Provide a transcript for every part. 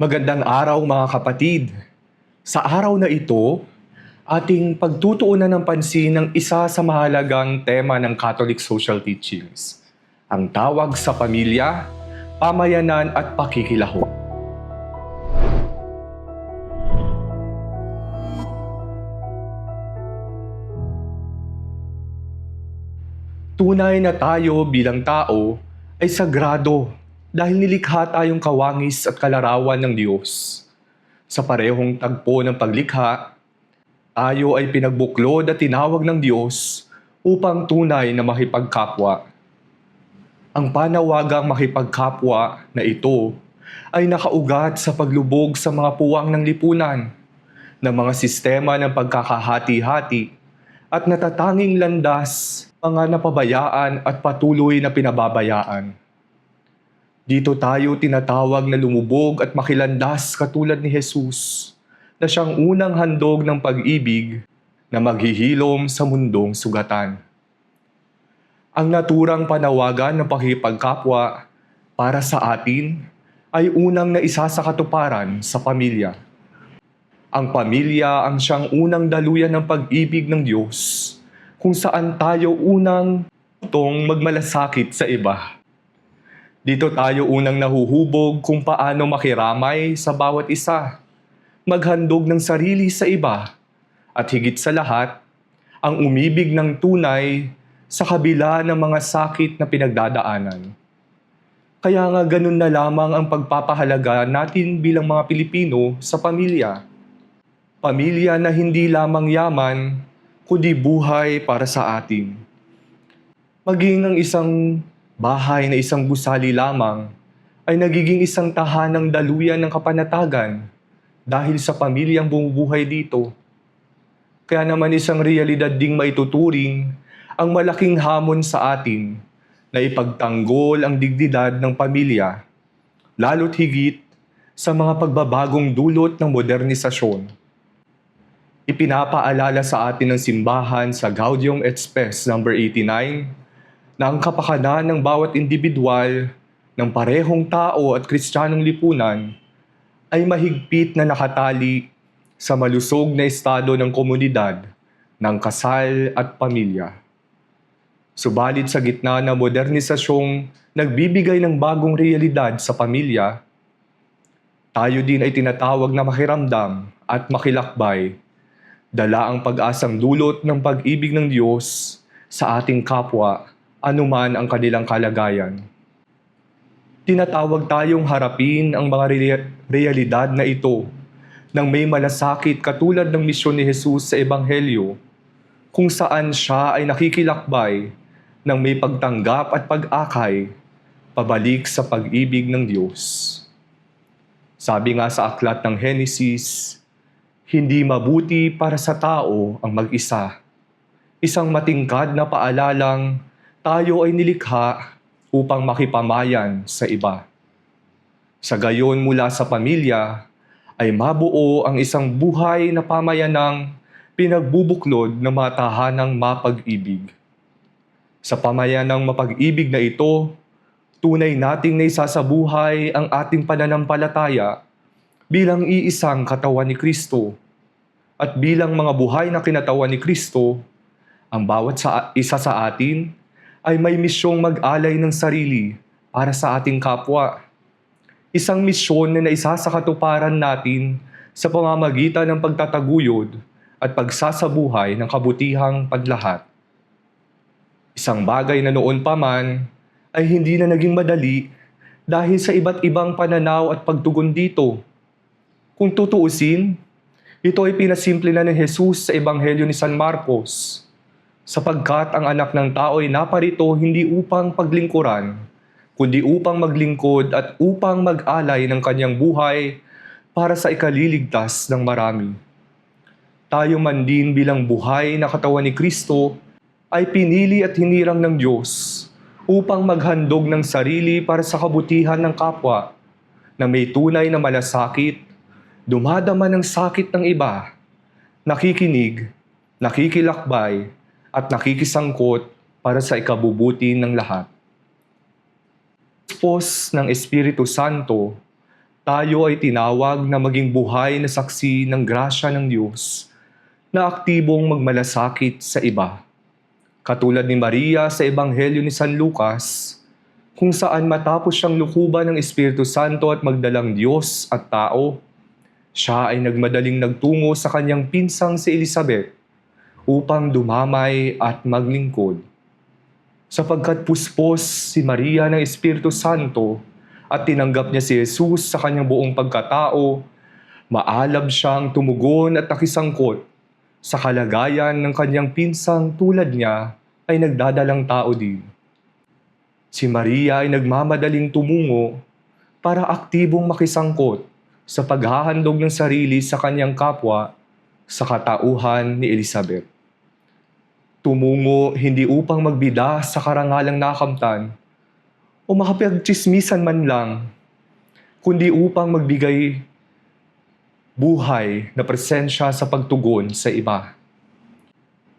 Magandang araw mga kapatid. Sa araw na ito, ating pagtutuunan ng pansin ng isa sa mahalagang tema ng Catholic Social Teachings, ang tawag sa pamilya, pamayanan at pakikilaho. Tunay na tayo bilang tao ay sagrado dahil nilikha tayong kawangis at kalarawan ng Diyos. Sa parehong tagpo ng paglikha, tayo ay pinagbuklod at tinawag ng Diyos upang tunay na makipagkapwa. Ang panawagang makipagkapwa na ito ay nakaugat sa paglubog sa mga puwang ng lipunan, ng mga sistema ng pagkakahati-hati at natatanging landas mga napabayaan at patuloy na pinababayaan. Dito tayo tinatawag na lumubog at makilandas katulad ni Jesus na siyang unang handog ng pag-ibig na maghihilom sa mundong sugatan. Ang naturang panawagan ng pakipagkapwa para sa atin ay unang naisa sa katuparan sa pamilya. Ang pamilya ang siyang unang daluyan ng pag-ibig ng Diyos kung saan tayo unang utong magmalasakit sa iba. Dito tayo unang nahuhubog kung paano makiramay sa bawat isa, maghandog ng sarili sa iba, at higit sa lahat, ang umibig ng tunay sa kabila ng mga sakit na pinagdadaanan. Kaya nga ganun na lamang ang pagpapahalaga natin bilang mga Pilipino sa pamilya. Pamilya na hindi lamang yaman, kundi buhay para sa atin. Maging ang isang bahay na isang gusali lamang ay nagiging isang tahanang daluyan ng kapanatagan dahil sa pamilyang bumubuhay dito. Kaya naman isang realidad ding maituturing ang malaking hamon sa atin na ipagtanggol ang dignidad ng pamilya, lalo't higit sa mga pagbabagong dulot ng modernisasyon ipinapaalala sa atin ng simbahan sa Gaudium et Spes number 89 na ang kapakanan ng bawat individual ng parehong tao at kristyanong lipunan ay mahigpit na nakatali sa malusog na estado ng komunidad, ng kasal at pamilya. Subalit sa gitna ng modernisasyong nagbibigay ng bagong realidad sa pamilya, tayo din ay tinatawag na makiramdam at makilakbay dala ang pag-asang dulot ng pag-ibig ng Diyos sa ating kapwa, anuman ang kanilang kalagayan. Tinatawag tayong harapin ang mga rea- realidad na ito nang may malasakit katulad ng misyon ni Jesus sa Ebanghelyo, kung saan siya ay nakikilakbay ng may pagtanggap at pag-akay pabalik sa pag-ibig ng Diyos. Sabi nga sa aklat ng Henesis, hindi mabuti para sa tao ang mag-isa. Isang matingkad na paalalang tayo ay nilikha upang makipamayan sa iba. Sa gayon mula sa pamilya ay mabuo ang isang buhay na pamayanang pinagbubuklod ng mga tahanang mapag-ibig. Sa pamayanang mapag-ibig na ito, tunay nating naisasabuhay ang ating pananampalataya bilang iisang katawan ni Kristo. At bilang mga buhay na kinatawan ni Kristo, ang bawat sa isa sa atin ay may misyong mag-alay ng sarili para sa ating kapwa. Isang misyon na naisa sa katuparan natin sa pamamagitan ng pagtataguyod at pagsasabuhay ng kabutihang padlahat. Isang bagay na noon pa man ay hindi na naging madali dahil sa iba't ibang pananaw at pagtugon dito kung tutuusin, ito ay pinasimple na ni Jesus sa Ebanghelyo ni San Marcos, sapagkat ang anak ng tao ay naparito hindi upang paglingkuran, kundi upang maglingkod at upang mag-alay ng kanyang buhay para sa ikaliligtas ng marami. Tayo man din bilang buhay na katawan ni Kristo ay pinili at hinirang ng Diyos upang maghandog ng sarili para sa kabutihan ng kapwa na may tunay na malasakit dumadama ng sakit ng iba, nakikinig, nakikilakbay, at nakikisangkot para sa ikabubuti ng lahat. Pos ng Espiritu Santo, tayo ay tinawag na maging buhay na saksi ng grasya ng Diyos na aktibong magmalasakit sa iba. Katulad ni Maria sa Ebanghelyo ni San Lucas, kung saan matapos siyang lukuban ng Espiritu Santo at magdalang Diyos at tao, siya ay nagmadaling nagtungo sa kanyang pinsang si Elizabeth upang dumamay at maglingkod. Sapagkat puspos si Maria ng Espiritu Santo at tinanggap niya si Jesus sa kanyang buong pagkatao, maalab siyang tumugon at nakisangkot sa kalagayan ng kanyang pinsang tulad niya ay nagdadalang tao din. Si Maria ay nagmamadaling tumungo para aktibong makisangkot sa paghahandog ng sarili sa kanyang kapwa sa katauhan ni Elizabeth. Tumungo hindi upang magbida sa karangalang nakamtan o makapagchismisan man lang, kundi upang magbigay buhay na presensya sa pagtugon sa iba.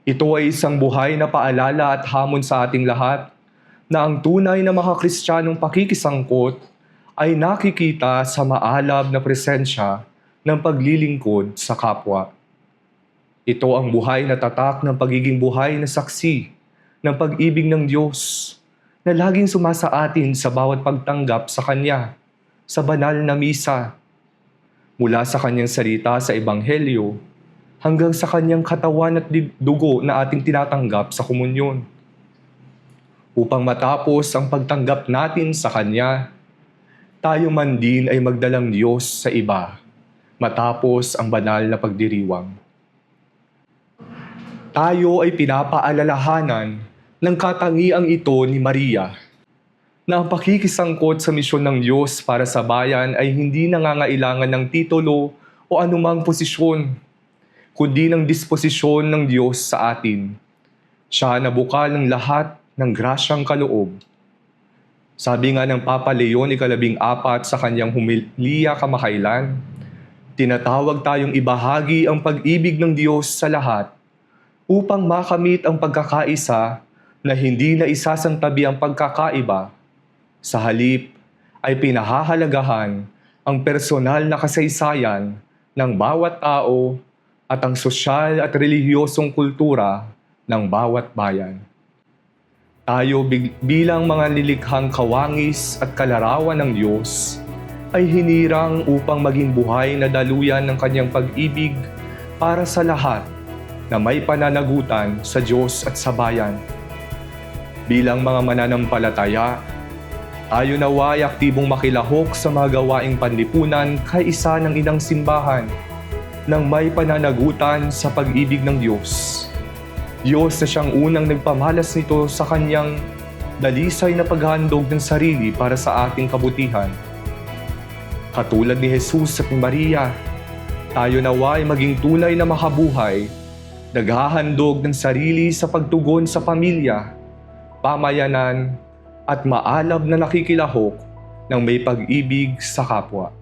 Ito ay isang buhay na paalala at hamon sa ating lahat na ang tunay na makakristyanong pakikisangkot ay nakikita sa maalab na presensya ng paglilingkod sa kapwa. Ito ang buhay na tatak ng pagiging buhay na saksi ng pag-ibig ng Diyos na laging sumasa atin sa bawat pagtanggap sa Kanya, sa banal na misa, mula sa Kanyang salita sa Ebanghelyo hanggang sa Kanyang katawan at dugo na ating tinatanggap sa komunyon. Upang matapos ang pagtanggap natin sa Kanya, tayo man din ay magdalang Diyos sa iba matapos ang banal na pagdiriwang tayo ay pinapaalalahanan ng katangiang ito ni Maria na ang pakikisangkot sa misyon ng Diyos para sa bayan ay hindi nangangailangan ng titulo o anumang posisyon, kundi ng disposisyon ng Diyos sa atin. Siya na bukal ng lahat ng grasyang kaloob. Sabi nga ng Papa Leon ikalabing apat sa kanyang humilya kamakailan, tinatawag tayong ibahagi ang pag-ibig ng Diyos sa lahat upang makamit ang pagkakaisa na hindi na isasantabi ang pagkakaiba. Sa halip ay pinahahalagahan ang personal na kasaysayan ng bawat tao at ang sosyal at relihiyosong kultura ng bawat bayan. Tayo bilang mga lilikhang kawangis at kalarawan ng Diyos ay hinirang upang maging buhay na daluyan ng kanyang pag-ibig para sa lahat na may pananagutan sa Diyos at sa bayan. Bilang mga mananampalataya, tayo naway aktibong makilahok sa mga gawaing panlipunan kay isa ng inang simbahan nang may pananagutan sa pag-ibig ng Diyos. Diyos na siyang unang nagpamalas nito sa kanyang dalisay na paghandog ng sarili para sa ating kabutihan. Katulad ni Jesus at ni Maria, tayo naway maging tunay na makabuhay naghahandog ng sarili sa pagtugon sa pamilya, pamayanan, at maalab na nakikilahok ng may pag-ibig sa kapwa.